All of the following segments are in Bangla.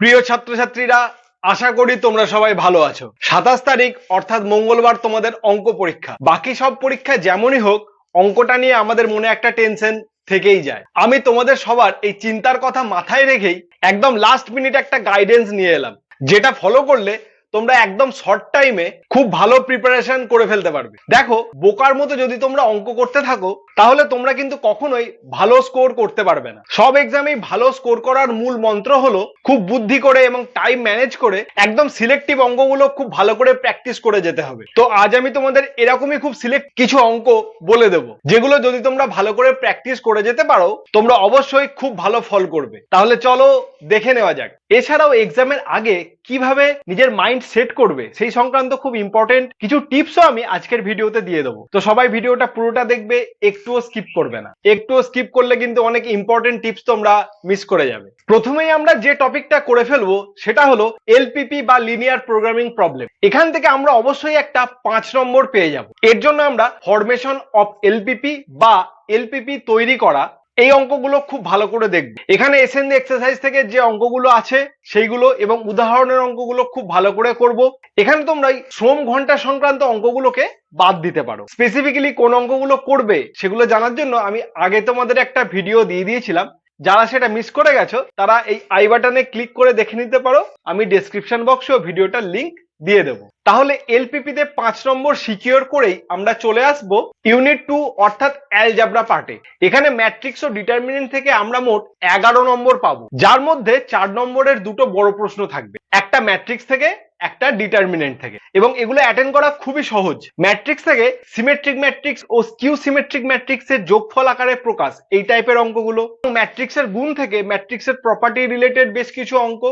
প্রিয় ছাত্রছাত্রীরা, আশা করি তোমরা সবাই ভালো আছো। সাতাশ তারিখ, অর্থাৎ মঙ্গলবার, তোমাদের অঙ্ক পরীক্ষা। বাকি সব পরীক্ষা যেমনই হোক, অঙ্কটা নিয়ে আমাদের মনে একটা টেনশন থেকেই যায়। আমি তোমাদের সবার এই চিন্তার কথা মাথায় রেখেই একদম লাস্ট মিনিট একটা গাইডেন্স নিয়ে এলাম, যেটা ফলো করলে তোমরা একদম শর্ট টাইমে খুব ভালো প্রিপারেশন করে ফেলতে পারবে। দেখো, বোকার মতো যদি তোমরা অঙ্ক করতে থাকো, তাহলে তোমরা কিন্তু কখনোই ভালো স্কোর করতে পারবে না। সব এক্সামেই ভালো স্কোর করার মূল মন্ত্র হলো খুব বুদ্ধি করে এবং টাইম ম্যানেজ করে একদম সিলেক্টিভ অঙ্কগুলো খুব ভালো করে প্র্যাকটিস করে যেতে হবে। তো আজ আমি তোমাদের এরকমই খুব সিলেক্ট কিছু অঙ্ক বলে দেবো, যেগুলো যদি তোমরা ভালো করে প্র্যাকটিস করে যেতে পারো, তোমরা অবশ্যই খুব ভালো ফল করবে। তাহলে চলো দেখে নেওয়া যাক। এছাড়াও এক্সামের আগে কীভাবে নিজের মাইন্ড সেট করবে, সেই সংক্রান্ত খুব ইম্পর্টেন্ট কিছু টিপসও আমি আজকের ভিডিওতে দিয়ে দেবো। তো সবাই ভিডিওটা পুরোটা দেখবে, একটুও স্কিপ করবে না। একটুও স্কিপ করলে কিন্তু অনেক ইম্পর্টেন্ট টিপস তোমরা মিস করে যাবে। প্রথমেই আমরা যে টপিকটা করে ফেলব, সেটা হলো এলপিপি বা লিনিয়ার প্রোগ্রামিং প্রবলেম এখান থেকে আমরা অবশ্যই একটা পাঁচ নম্বর পেয়ে যাব। এর জন্য আমরা ফরমেশন অফ এলপিপি বা এলপিপি তৈরি করা এই অঙ্কগুলো খুব ভালো করে দেখবে। এখানে এসএনডি এক্সারসাইজ থেকে যে অঙ্কগুলো আছে, সেইগুলো এবং উদাহরণের অঙ্কগুলো খুব ভালো করে করব। এখানে তোমরা শ্রম ঘণ্টা সংক্রান্ত অঙ্কগুলোকে বাদ দিতে পারো। স্পেসিফিক্যালি কোন অঙ্কগুলো করবে, সেগুলো জানার জন্য আমি আগে তোমাদের একটা ভিডিও দিয়ে দিয়েছিলাম। যারা সেটা মিস করে গেছো, তারা এই আই বাটনে ক্লিক করে দেখে নিতে পারো। আমি ডেসক্রিপশন বক্সেও ভিডিওটার লিংক দিয়ে দেবো। তাহলে এলপিপি তে পাঁচ নম্বর সিকিওর করেই আমরা চলে আসব ইউনিট টু অর্থাৎ অ্যালজাবরা পার্টে এখানে ম্যাট্রিক্স ও ডিটারমিনেন্ট থেকে আমরা মোট এগারো নম্বর পাবো। যার মধ্যে চার নম্বরের দুটো বড় প্রশ্ন থাকবে। একটা ম্যাট্রিক্স থেকে, একটা ডিটারমিনেন্ট থেকে। এবং এগুলো অ্যাটেন্ড করা খুবই সহজ। ম্যাট্রিক্স থেকে সিমেট্রিক ম্যাট্রিক্স ও স্কিউ সিমেট্রিক ম্যাট্রিক্স এর যোগফল আকারে প্রকাশ। এই টাইপের অঙ্কগুলো। ম্যাট্রিক্সের গুণ থেকে ম্যাট্রিক্সের প্রপার্টি রিলেটেড বেশ কিছু অঙ্ক।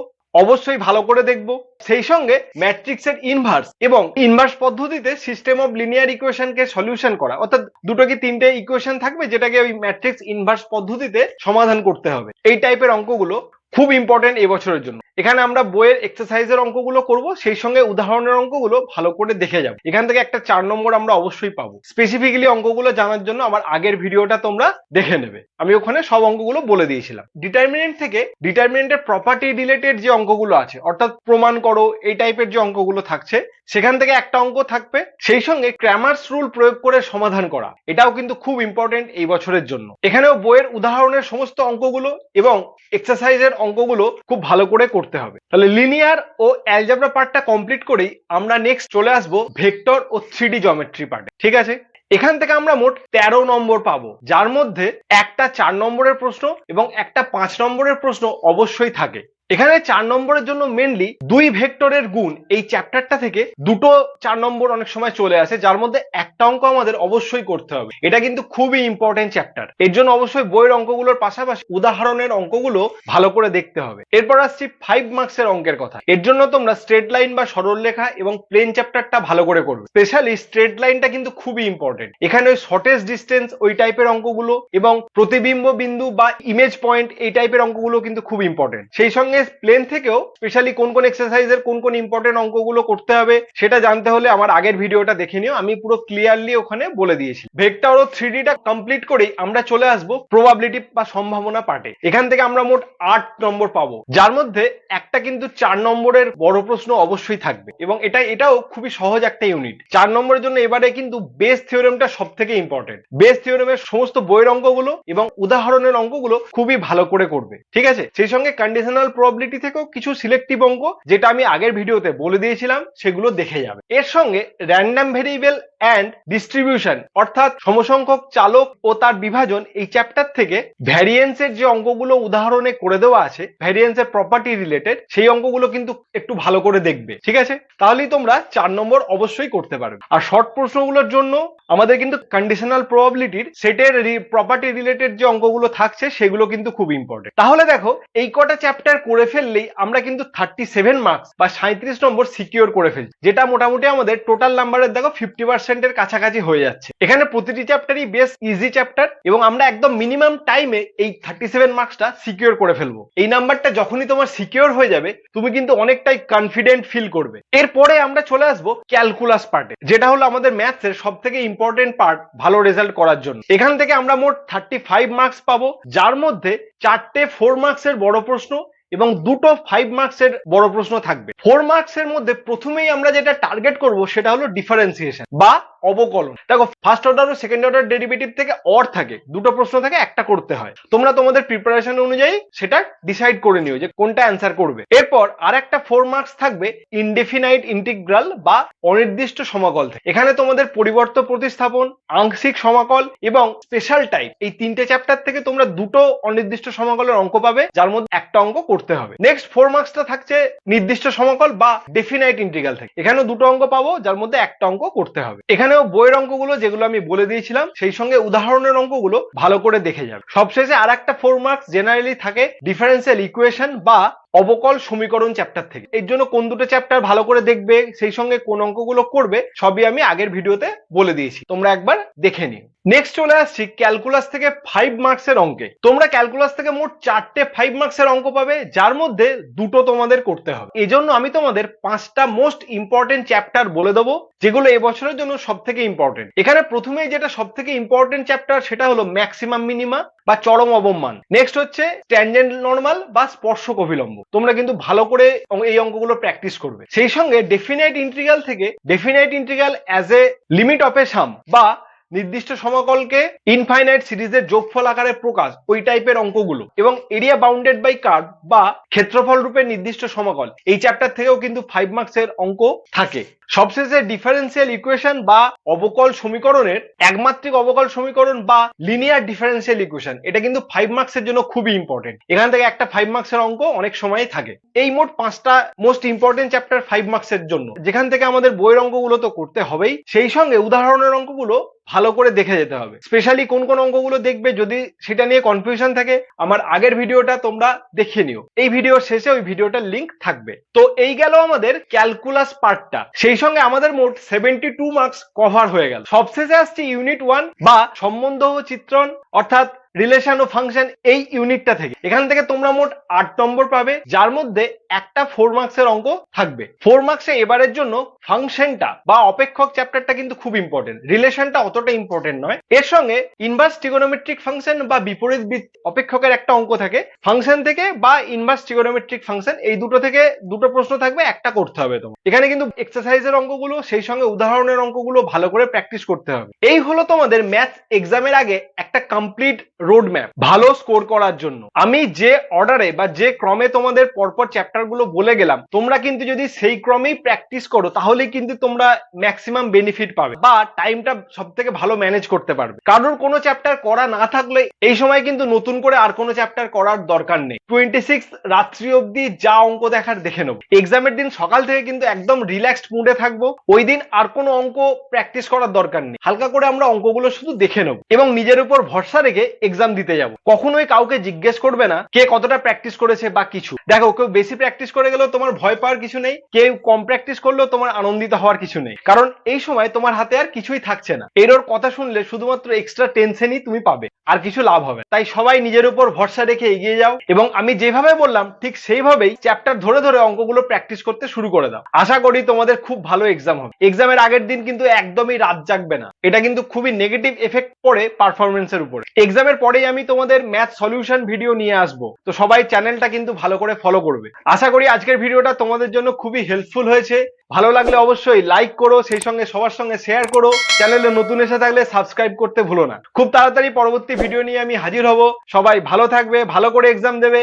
অবশ্যই ভালো করে দেখব। সেই সঙ্গে ম্যাট্রিক্সের ইনভার্স এবং ইনভার্স পদ্ধতিতে সিস্টেম অফ লিনিয়ার ইকুয়েশনকে সলিউশন করা। অর্থাৎ দুটো কি তিনটে ইকুয়েশন থাকবে যেটাকে ওই ম্যাট্রিক্স ইনভার্স পদ্ধতিতে সমাধান করতে হবে। এই টাইপের অঙ্কগুলো খুব ইম্পর্টেন্ট এবছরের বছরের জন্য। এখানে আমরা বইয়ের এক্সারসাইজের অঙ্কগুলো করব, সেই সঙ্গে উদাহরণের অঙ্কগুলো ভালো করে দেখে যাব। এখান থেকে একটা চার নম্বর আমরা অবশ্যই পাবো। স্পেসিফিক্যালি অঙ্কগুলো জানার জন্য আমার আগের ভিডিওটা তোমরা দেখে নেবে। আমি ওখানে সব অঙ্কগুলো বলে দিয়েছিলাম। ডিটারমিনেন্ট থেকে ডিটারমিনেন্টের প্রপার্টি রিলেটেড যে অঙ্কগুলো আছে, অর্থাৎ প্রমাণ করো এই টাইপের যে অঙ্কগুলো থাকছে, সেখান থেকে একটা অঙ্ক থাকবে। সেই সঙ্গে ক্র্যামার্স রুল প্রয়োগ করে সমাধান করা, এটাও কিন্তু খুব ইম্পর্টেন্ট এই বছরের জন্য। এখানেও বইয়ের উদাহরণের সমস্ত অঙ্কগুলো এবং এক্সারসাইজের অঙ্কগুলো খুব ভালো করে করতে হবে। তাহলে লিনিয়ার ও অ্যালজাবরা পার্টটা কমপ্লিট করেই আমরা নেক্সট চলে আসব ভেক্টর ও থ্রিডি জমেট্রি পার্টে ঠিক আছে? এখান থেকে আমরা মোট তেরো নম্বর পাবো, যার মধ্যে একটা চার নম্বরের প্রশ্ন এবং একটা পাঁচ নম্বরের প্রশ্ন অবশ্যই থাকে। এখানে চার নম্বরের জন্য মেনলি দুই ভেক্টরের গুণ এই চ্যাপ্টারটা থেকে দুটো চার নম্বর অনেক সময় চলে আসে, যার মধ্যে একটা অঙ্ক আমাদের অবশ্যই করতে হবে। এটা কিন্তু খুবই ইম্পর্টেন্ট চ্যাপ্টার এর জন্য অবশ্যই বইয়ের অঙ্কগুলোর পাশাপাশি উদাহরণের অঙ্কগুলো ভালো করে দেখতে হবে। এরপর আসছি ফাইভ মার্কসের অঙ্কের কথা। এর জন্য তোমরা স্ট্রেট লাইন বা সরল সরলরেখা এবং প্লেন চ্যাপ্টারটা ভালো করে করবে। স্পেশালি স্ট্রেট লাইনটা কিন্তু খুবই ইম্পর্টেন্ট এখানে ওই শর্টেস্ট ডিস্টেন্স ওই টাইপের অঙ্কগুলো এবং প্রতিবিম্ব বিন্দু বা ইমেজ পয়েন্ট এই টাইপের অঙ্কগুলো কিন্তু খুব ইম্পর্টেন্ট সেই সঙ্গে প্লেন থেকেও স্পেশালি কোন কোন এক্সারসাইজের কোন কোন ইম্পর্টেন্ট অঙ্কগুলো করতে হবে, সেটা জানতে হলে আমার আগের ভিডিওটা দেখে নিও। আমি পুরো ক্লিয়ারলি ওখানে বলে দিয়েছি। ভেক্টর ও থ্রি টা কমপ্লিট করেই আমরা চলে আসব প্রবাবিলিটি বা সম্ভাবনা পার্টে এখান থেকে আমরা মোট আট নম্বর পাবো। যার মধ্যে একটা কিন্তু চার নম্বরের বড় প্রশ্ন অবশ্যই থাকবে। এবং এটা, এটাও খুবই সহজ একটা ইউনিট চার নম্বরের জন্য এবারে কিন্তু বেস থিওরেমটা সব থেকে ইম্পর্টেন্ট বেস থিওরেমের সমস্ত বইয়ের অঙ্কগুলো এবং উদাহরণের অঙ্কগুলো খুবই ভালো করে করবে। ঠিক আছে? সেই সঙ্গে কন্ডিশনাল প্রবাবিলিটি থেকেও কিছু সিলেক্টিভ অঙ্ক যেটা আমি আগের ভিডিওতে বলে দিয়েছিলাম, সেগুলো দেখে যাবে। এর সঙ্গে র্যান্ডাম ভেরিয়েবল অ্যান্ড ডিস্ট্রিবিউশন অর্থাৎ সমসংখ্যক চালক ও তার বিভাজন, এই চ্যাপ্টার থেকে ভ্যারিয়েন্সের যে অঙ্কগুলো উদাহরণে করে দেওয়া আছে ভ্যারিয়েন্সের প্রপার্টি রিলেটেড সেই অঙ্কগুলো কিন্তু একটু ভালো করে দেখবে, ঠিক আছে? তাহলেই তোমরা চার নম্বর অবশ্যই করতে পারবে। আর শর্ট প্রশ্নগুলোর জন্য আমাদের কিন্তু কন্ডিশনাল প্রবাবিলিটির সেটের প্রপার্টি রিলেটেড যে অঙ্কগুলো থাকছে, সেগুলো কিন্তু খুব ইম্পর্টেন্ট তাহলে দেখো, এই কটা চ্যাপ্টার করে ফেললেই আমরা কিন্তু থার্টি সেভেন মার্কস বা সাঁত্রিশ নম্বর সিকিওর করে ফেলছি। যেটা মোটামুটি আমাদের টোটাল নাম্বারের দেখো ফিফটি পার্সেন্টের কাছাকাছি হয়ে যাচ্ছে। এখানে প্রতিটি চ্যাপ্টারই বেশ ইজি চ্যাপ্টার এবং আমরা একদম মিনিমাম টাইমে এই থার্টি সেভেন মার্কসটা সিকিওর করে ফেলব। এই নাম্বারটা যখনই তোমার সিকিওর হয়ে যাবে, তুমি কিন্তু অনেকটাই কনফিডেন্ট ফিল করবে। এরপরে আমরা চলে আসব ক্যালকুলাস পার্টে যেটা হলো আমাদের ম্যাথসের সব থেকে ইম্পর্টেন্ট পার্ট ভালো রেজাল্ট করার জন্য। এখান থেকে আমরা মোট থার্টি ফাইভ মার্কস পাবো। যার মধ্যে চারটে ফোর মার্কসের বড় প্রশ্ন এবং দুটো ফাইভ মার্কসের বড় প্রশ্ন থাকবে। ফোর মার্কসের মধ্যে প্রথমেই আমরা যেটা টার্গেট করব সেটা হলো ডিফারেন্সিয়েশন বা অবকলন। দেখো ফার্স্ট অর্ডার ও সেকেন্ড অর্ডার ডেরিভেটিভ থেকে অর থাকে। দুটো প্রশ্ন থাকে, একটা করতে হয়। তোমরা তোমাদের প্রিপারেশন অনুযায়ী সেটা ডিসাইড করে নিও যে কোনটা অ্যান্সার করবে। এরপর আর একটা ফোর মার্কস থাকবে ইনডেফিনাইট ইন্টিগ্রাল বা অনির্দিষ্ট সমাকল থেকে। এখানে তোমাদের পরিবর্ত প্রতিস্থাপন, আংশিক সমাকল এবং স্পেশাল টাইপ এই তিনটে চ্যাপ্টার থেকে তোমরা দুটো অনির্দিষ্ট সমাকলের অঙ্ক পাবে, যার মধ্যে একটা অঙ্ক করতে হবে। নেক্সট ফোর মার্কসটা থাকছে নির্দিষ্ট সমাকল বা ডেফিনাইট ইন্টিগ্রাল থেকে। এখানেও দুটো অঙ্ক পাবো, যার মধ্যে একটা অঙ্ক করতে হবে। এখানেও বইয়ের অঙ্কগুলো যেগুলো আমি বলে দিয়েছিলাম, সেই সঙ্গে উদাহরণের অঙ্কগুলো ভালো করে দেখে যাবে। সবশেষে আর একটা ফোর মার্কস জেনারেলি থাকে ডিফারেন্সিয়াল ইকুয়েশন বা অবকল সমীকরণ চ্যাপ্টার থেকে। এর জন্য কোন দুটো চ্যাপ্টার ভালো করে দেখবে, সেই সঙ্গে কোন অঙ্কগুলো করবে, সবই আমি আগের ভিডিওতে বলে দিয়েছি। তোমরা একবার দেখে নিও। নেক্সট চলে আসছি ক্যালকুলাস থেকে ফাইভ মার্কস এর অঙ্কে। তোমরা ক্যালকুলাস থেকে মোট চারটে ফাইভ মার্কস এর অঙ্ক পাবে, যার মধ্যে দুটো তোমাদের করতে হবে। এজন্য আমি তোমাদের পাঁচটা মোস্ট ইম্পর্টেন্ট চ্যাপ্টার বলে দেবো, যেগুলো এবছরের জন্য সব থেকে ইম্পর্টেন্ট এখানে প্রথমেই যেটা সব থেকে ইম্পর্টেন্ট চ্যাপ্টার সেটা হলো ম্যাক্সিমাম মিনিমা বা চরম অবমান। নেক্সট হচ্ছে ট্যানজেন্ট নর্মাল বা স্পর্শক অভিলম্ব। তোমরা কিন্তু ভালো করে এই অঙ্কগুলো প্র্যাকটিস করবে। সেই সঙ্গে ডেফিনাইট ইন্টিগ্রাল থেকে definite integral as a limit of a sum বা নির্দিষ্ট সমাকলকে ইনফাইনাইট সিরিজের যোগফল আকারে প্রকাশ ওই টাইপের অঙ্কগুলো এবং এরিয়া বাউন্ডেড বাই কার্ভ বা ক্ষেত্রফল রূপে নির্দিষ্ট সমাকল। এই চ্যাপ্টার থেকেও কিন্তু ফাইভ মার্কসের অঙ্ক থাকে। সবশেষে ডিফারেন্সিয়াল ইকুয়েশন বা অবকল সমীকরণের একমাত্রিক অবকল সমীকরণ বা লিনিয়ার ডিফারেন্সিয়াল ইকুয়েশন এটা কিন্তু ফাইভ মার্কসের জন্য খুবই ইম্পর্টেন্ট এখান থেকে একটা ফাইভ মার্কসের অঙ্ক অনেক সময় থাকে। এই মোট পাঁচটা মোস্ট ইম্পর্টেন্ট চ্যাপ্টার ফাইভ মার্কসের জন্য। যেখান থেকে আমাদের বইয়ের অঙ্কগুলো তো করতে হবেই। সেই সঙ্গে উদাহরণের অঙ্কগুলো ভালো করে দেখে যেতে হবে। স্পেশালি কোন কোন অঙ্কগুলো দেখবে যদি সেটা নিয়ে কনফিউশন থাকে, আমার আগের ভিডিওটা তোমরা দেখে নিও। এই ভিডিওর শেষে ওই ভিডিওটার লিংক থাকবে। তো এই গেল আমাদের ক্যালকুলাস পার্টটা সেই সঙ্গে আমাদের মোট সেভেন্টি টু মার্কস কভার হয়ে গেল। সবশেষে আসছে ইউনিট ওয়ান বা সম্বন্ধ চিত্রণ অর্থাৎ রিলেশন ও ফাংশন এই ইউনিটটা থেকে। এখান থেকে তোমরা মোট আট নম্বর পাবে, যার মধ্যে একটা ফোর মার্কসের অঙ্ক থাকবে। ফোর মার্কসে এবারের জন্য ফাংশনটা বা অপেক্ষক চ্যাপ্টারটা কিন্তু খুব ইম্পর্টেন্ট রিলেশনটা অতটা ইম্পর্টেন্ট নয়। এর সঙ্গে ইনভার্স ট্রিগোনোমেট্রিক ফাংশন বা বিপরীত অপেক্ষকের একটা অঙ্ক থাকে। ফাংশন থেকে বা ইনভার্স ট্রিগোনোমেট্রিক ফাংশন এই দুটো থেকে দুটো প্রশ্ন থাকবে, একটা করতে হবে তোমার। এখানে কিন্তু এক্সারসাইজের অঙ্কগুলো, সেই সঙ্গে উদাহরণের অঙ্কগুলো ভালো করে প্র্যাকটিস করতে হবে। এই হলো তোমাদের ম্যাথ এক্সামের আগে একটা কমপ্লিট রোড ম্যাপ ভালো স্কোর করার জন্য। আমি যে অর্ডারে বা যে ক্রমে তোমাদের পরপর চ্যাপ্টারগুলো বলে গেলাম, তোমরা কিন্তু যদি সেই ক্রমেই প্র্যাকটিস করো তাহলে কিন্তু তোমরা ম্যাক্সিমাম বেনিফিট পাবে বা টাইমটা সব থেকে ভালো ম্যানেজ করতে পারবে। কারোর কোনো চ্যাপ্টার করা না থাকলে এই সময় কিন্তু নতুন করে আর কোনো চ্যাপ্টার করার দরকার নেই। টোয়েন্টি সিক্স রাত্রি অব্দি যা অঙ্ক দেখার দেখে নেব। এক্সামের দিন সকাল থেকে কিন্তু একদম রিল্যাক্সড মুডে থাকব। ওই দিন আর কোনো অঙ্ক প্র্যাকটিস করার দরকার নেই। হালকা করে আমরা অঙ্কগুলো শুধু দেখে নেব এবং নিজের উপর ভরসা রেখে এক্সাম দিতে যাব। কখনোই কাউকে জিজ্ঞেস করবে না কে কতটা প্র্যাকটিস করেছে বা কিছু। দেখো, কেউ বেশি প্র্যাকটিস করে গেলেও তোমার ভয় পাওয়ার কিছু নেই, কেউ কম প্র্যাকটিস করলেও তোমার আনন্দিত হওয়ার কিছু নেই। কারণ এই সময় তোমার হাতে আর কিছুই থাকছে না। এরোর কথা শুনলে শুধুমাত্র এক্সট্রা টেনশনই তুমি পাবে, আর কিছু লাভ হবে তাই সবাই নিজের উপর ভরসা রেখে এগিয়ে যাও এবং আমি যেভাবে বললাম, ঠিক সেইভাবেই চ্যাপ্টার ধরে ধরে অঙ্কগুলো প্র্যাকটিস করতে শুরু করে দাও। আশা করি তোমাদের খুব ভালো এক্সাম হবে। এক্সামের আগের দিন কিন্তু একদমই রাত জাগবে না। এটা কিন্তু খুবই নেগেটিভ এফেক্ট পড়ে পারফরমেন্সের উপরে। এক্সামের পরেই আমি তোমাদের ম্যাথ সলিউশন ভিডিও নিয়ে আসব। তো সবাই চ্যানেলটা কিন্তু ভালো করে ফলো করবে। আশা করি আজকের ভিডিওটা তোমাদের জন্য খুবই হেল্পফুল হয়েছে। ভালো লাগলে অবশ্যই লাইক করো, সেই সঙ্গে সবার সঙ্গে শেয়ার করো। চ্যানেলে নতুন এসে থাকলে সাবস্ক্রাইব করতে ভুলো না। খুব তাড়াতাড়ি পরবর্তী ভিডিও নিয়ে আমি হাজির হব। সবাই ভালো থাকবে, ভালো করে এক্সাম দেবে।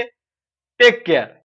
Take care